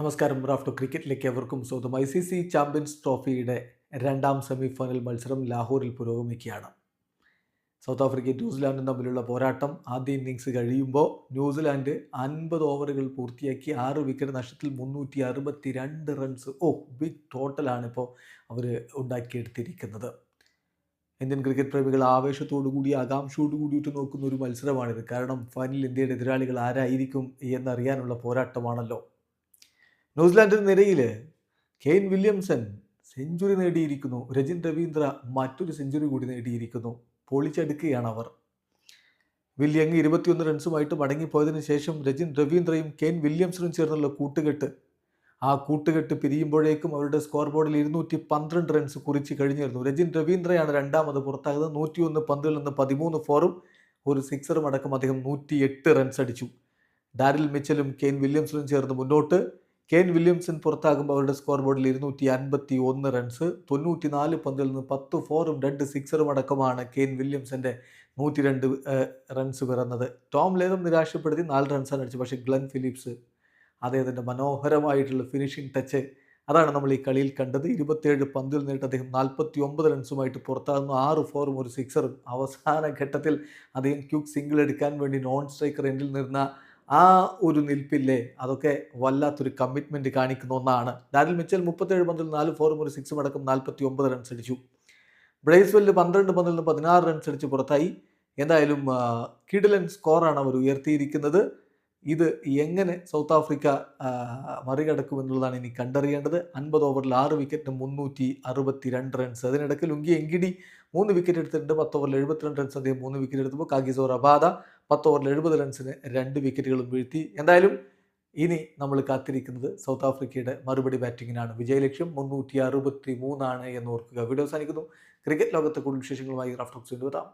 നമസ്കാരം. റാഫ്റ്റോ ക്രിക്കറ്റിലേക്ക് എവർക്കും സ്വന്തം ഐ സി സി ചാമ്പ്യൻസ് ട്രോഫിയുടെ രണ്ടാം സെമി ഫൈനൽ മത്സരം ലാഹോറിൽ പുരോഗമിക്കുകയാണ്. സൗത്ത് ആഫ്രിക്കയും ന്യൂസിലാൻഡും തമ്മിലുള്ള പോരാട്ടം ആദ്യ ഇന്നിങ്സ് കഴിയുമ്പോൾ ന്യൂസിലാൻഡ് അൻപത് ഓവറുകൾ പൂർത്തിയാക്കി ആറ് വിക്കറ്റ് നഷ്ടത്തിൽ മുന്നൂറ്റി അറുപത്തി രണ്ട് റൺസ്. ഓ ബിഗ് ടോട്ടലാണ് ഇപ്പോൾ അവർ ഉണ്ടാക്കിയെടുത്തിരിക്കുന്നത്. ഇന്ത്യൻ ക്രിക്കറ്റ് പ്രേമികൾ ആവേശത്തോടു കൂടി ആകാംക്ഷയോടു കൂടിയിട്ട് നോക്കുന്ന ഒരു മത്സരമാണിത്. കാരണം ഫൈനലിൽ ഇന്ത്യയുടെ എതിരാളികൾ ആരായിരിക്കും എന്നറിയാനുള്ള പോരാട്ടമാണല്ലോ. ന്യൂസിലാൻഡിന് നിരയിൽ കെയ്ൻ വില്യംസൺ സെഞ്ചുറി നേടിയിരിക്കുന്നു. രജിൻ രവീന്ദ്ര മറ്റൊരു സെഞ്ചുറി കൂടി നേടിയിരിക്കുന്നു. പൊളിച്ചെടുക്കുകയാണ് അവർ. വില്യങ് ഇരുപത്തിയൊന്ന് റൺസുമായിട്ട് മടങ്ങിപ്പോയതിനു ശേഷം രജിൻ രവീന്ദ്രയും കെയ്ൻ വില്യംസണും ചേർന്നുള്ള കൂട്ടുകെട്ട്. ആ കൂട്ടുകെട്ട് പിരിയുമ്പോഴേക്കും അവരുടെ സ്കോർ ബോർഡിൽ ഇരുന്നൂറ്റി പന്ത്രണ്ട് റൺസ് കുറിച്ച് കഴിഞ്ഞിരുന്നു. രജിൻ രവീന്ദ്രയാണ് രണ്ടാമത് പുറത്താകുന്നത്. നൂറ്റിയൊന്ന് പന്തുകളിൽ നിന്ന് പതിമൂന്ന് ഫോറും ഒരു സിക്സറും അടക്കം അദ്ദേഹം നൂറ്റി എട്ട് റൺസ് അടിച്ചു ഡാരിൽ മിച്ചലും കെയ്ൻ വില്യംസണും ചേർന്ന് മുന്നോട്ട്. കെയ്ൻ വില്യംസൺ പുറത്താകുമ്പോൾ അവരുടെ സ്കോർ ബോർഡിൽ ഇരുന്നൂറ്റി അൻപത്തി ഒന്ന് റൺസ് തൊണ്ണൂറ്റി നാല് പന്തിൽ നിന്ന് പത്ത് ഫോറും രണ്ട് സിക്സറും അടക്കമാണ് കെയ്ൻ വില്യംസിന്റെ നൂറ്റി രണ്ട് റൺസ് പിറന്നത്. ടോം ലേതം നിരാശപ്പെടുത്തി നാല് റൺസാണ് അടിച്ചത്. പക്ഷേ ഗ്ലെൻ ഫിലിപ്സ് അദ്ദേഹത്തിന്റെ മനോഹരമായിട്ടുള്ള ഫിനിഷിംഗ് ടച്ച് അതാണ് നമ്മൾ ഈ കളിയിൽ കണ്ടത്. ഇരുപത്തേഴ് പന്തിൽ നേരിട്ട് അദ്ദേഹം നാൽപ്പത്തി ഒമ്പത് റൺസുമായിട്ട് പുറത്താകുന്നു. ആറ് ഫോറും ഒരു സിക്സറും അവസാന ഘട്ടത്തിൽ അദ്ദേഹം ക്യൂക്ക് സിംഗിൾ എടുക്കാൻ വേണ്ടി നോൺ സ്ട്രൈക്കർ എൻഡിൽ നിന്ന ആ ഒരു നിൽപ്പില്ലേ? അതൊക്കെ വല്ലാത്തൊരു കമ്മിറ്റ്മെന്റ് കാണിക്കുന്ന ഒന്നാണ്. ഡാരിൽ മിച്ചൽ മുപ്പത്തേഴ് പന്തിൽ നാല് ഫോറും ഒരു സിക്സും അടക്കം നാൽപ്പത്തി ഒമ്പത് റൺസ് അടിച്ചു. ബ്രേസ്വെല്ല് പന്ത്രണ്ട് പന്തിൽ നിന്ന് പതിനാറ് റൺസ് അടിച്ച് പുറത്തായി. എന്തായാലും കിഡിലൻ സ്കോറാണ് അവർ ഉയർത്തിയിരിക്കുന്നത്. ഇത് എങ്ങനെ സൗത്ത് ആഫ്രിക്ക മറികടക്കുമെന്നുള്ളതാണ് ഇനി കണ്ടറിയേണ്ടത്. അൻപത് ഓവറിൽ ആറ് വിക്കറ്റിന് മുന്നൂറ്റി അറുപത്തി രണ്ട് റൺസ് അതിനിടയ്ക്ക് ലുങ്കി എങ്കിടി മൂന്ന് വിക്കറ്റ് എടുത്തിട്ടുണ്ട്. പത്ത് ഓവറിൽ എഴുപത്തിരണ്ട് റൺസ് അദ്ദേഹം മൂന്ന് വിക്കറ്റ് എടുത്തപ്പോൾ കാഗിസോർ അബാദ പത്ത് ഓവറിൽ എഴുപത് റൺസിന് രണ്ട് വിക്കറ്റുകളും വീഴ്ത്തി. എന്തായാലും ഇനി നമ്മൾ കാത്തിരിക്കുന്നത് സൗത്ത് ആഫ്രിക്കയുടെ മറുപടി ബാറ്റിങ്ങിനാണ്. വിജയലക്ഷ്യം മുന്നൂറ്റി അറുപത്തി മൂന്നാണ് എന്ന് ഓർക്കുക. വീഡിയോ അവസാനിക്കുന്നു. ക്രിക്കറ്റ് ലോകത്തെ കൂടുതൽ വിശേഷങ്ങളുമായി റഫ്റ്റോക്സ് കൊണ്ടുവരാം